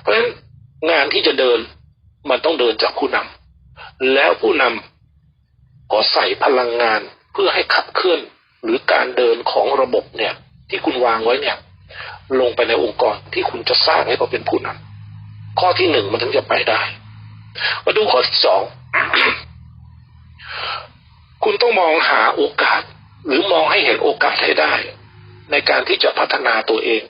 เพราะฉะนั้นงานที่จะเดินมันต้องเดินจากผู้นำแล้วผู้นำก็ใส่พลังงานเพื่อให้ขับเคลื่อนหรือการเดินของระบบเนี่ย ที่คุณวางไว้เนี่ย ลงไปในองค์กรที่คุณจะสร้างให้เขาเป็นผู้นำข้อที่หนึ่งมันถึงจะไปได้ มาดูข้อที่สองคุณต้องมองหาโอกาส หรือมองให้เห็นโอกาสให้ได้ ในการที่จะพัฒนาตัวเอง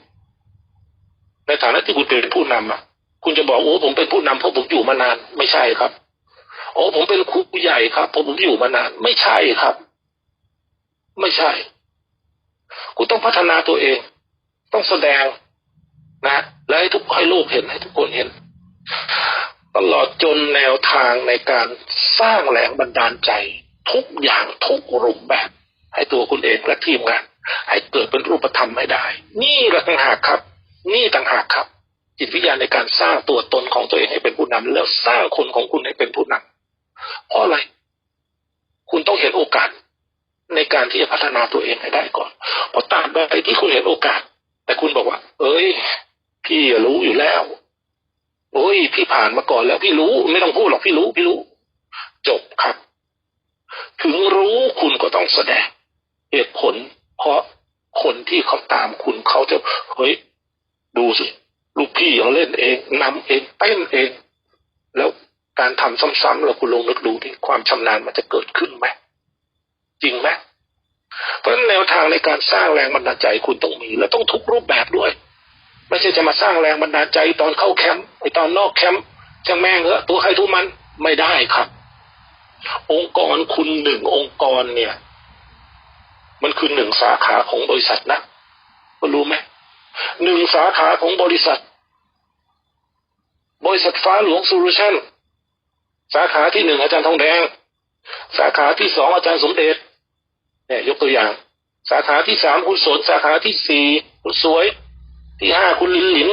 ในฐานะที่คุณเป็นผู้นำอะ คุณจะบอกโอ้ผมเป็นผู้นำเพราะผมอยู่มานาน ไม่ใช่ครับโอ้ผมเป็นครูใหญ่ครับเพราะผมอยู่มานาน ไม่ใช่ครับ ไม่ใช่ คุณต้องพัฒนาตัวเอง ต้องแสดงนะและให้ทุกให้โลกเห็นให้ทุกคนเห็น ตลอดจนแนวทางในการสร้างแรงบันดาลใจ ทุกอย่างทุกรูปแบบ ให้ตัวคุณเองและทีมงานให้เกิดเป็นรูปธรรมให้ได้ นี่แหละต่างหากครับ นี่ต่างหากครับ จิตวิทยาในการสร้างตัวตนของตัวเองให้เป็นผู้นำแล้วสร้างคนของคุณให้เป็นผู้นำเพราะอะไร คุณต้องเห็นโอกาส ในการที่จะพัฒนาตัวเองให้ได้ก่อน เพราะตามใดที่คุณเห็นโอกาส แต่คุณบอกว่า เอ้ย พี่รู้อยู่แล้วโอ้ยพี่ผ่านมาก่อนแล้วพี่รู้ไม่ต้องพูดหรอกพี่รู้พี่รู้ จบครับ ถึงรู้คุณก็ต้องแสดง เหตุผล เพราะคนที่เขาตามคุณเขาจะเฮ้ย ดูสิลูกพี่เขาเล่นเองนำเองเต้นเอง แล้วการทำซ้ำๆแล้วคุณลงนึกดูที่ความชำนาญมันจะเกิดขึ้นไหมจริงไหมเพราะฉะนั้นแนวทางในการสร้างแรงบันดาลใจคุณต้องมี และต้องทุกรูปแบบด้วย ไม่ใช่จะมาสร้างแรงบันดาลใจตอนเข้าแคมป์ไอตอนนอกแคมป์ช่างแม่งเหอะตัวใครทุกมันไม่ได้ครับ องค์กรคุณหนึ่งองค์กรเนี่ย มันคือหนึ่งสาขาของบริษัทนะคุณรู้ไหม หนึ่งสาขาของบริษัท บริษัทฟ้าหลวงโซลูชันสาขาที่หนึ่งอาจารย์ทองแดง สาขาที่สองอาจารย์สมเด็จเนี่ยยกตัวอย่าง สาขาที่สามคุณสนสาขาที่สี่คุณสวย ที่ห้าคุณลินหลิน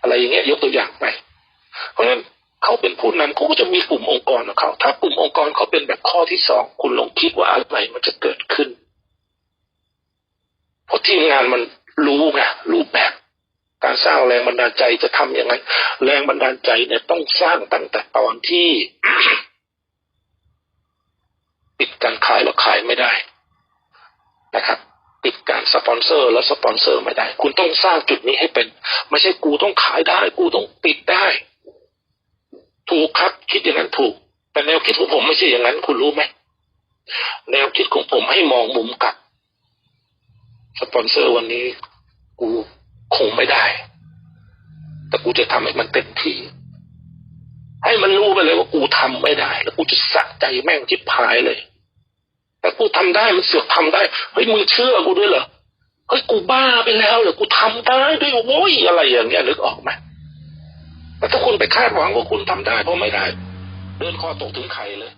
อะไรอย่างเงี้ยยกตัวอย่างไป เพราะฉะนั้นเขาเป็นผู้นำเขาก็จะมีกลุ่มองค์กรของเขา ถ้ากลุ่มองค์กรเขาเป็นแบบข้อที่สองคุณลองคิดว่าอะไรมันจะเกิดขึ้น เพราะทีมงานมันรู้ไงรูปแบบ การสร้างแรงบันดาลใจจะทำยังไง แรงบันดาลใจเนี่ยต้องสร้างตั้งแต่ตอนที่ปิดการขายแล้วขายไม่ได้นะครับปิดการสปอนเซอร์แล้วสปอนเซอร์ไม่ได้ คุณต้องสร้างจุดนี้ให้เป็น ไม่ใช่กูต้องขายได้ กูต้องปิดได้ ถูกครับคิดอย่างนั้นถูก แต่แนวคิดของผมไม่ใช่อย่างนั้น คุณรู้ไหมแนวคิดของผมให้มองมุมกลับ สปอนเซอร์วันนี้ กู คงไม่ได้ แต่กูจะทำให้มันเต็มที่ให้มันรู้ไปเลยว่ากูทำไม่ได้ แล้วกูจะสะใจแม่งทิพายเลย แต่กูทำได้มันเสือกทำได้เฮ้ยมึงเชื่อกูด้วยเหรอเฮ้ยกูบ้าไปแล้วเหรอกูทำได้ด้วยโว้ยอะไรอย่างเงี้ยนึกออกไหมแต่ถ้าคุณไปคาดหวังว่าคุณทำได้เพราะไม่ได้ เดินคอตกถึงไข่เลย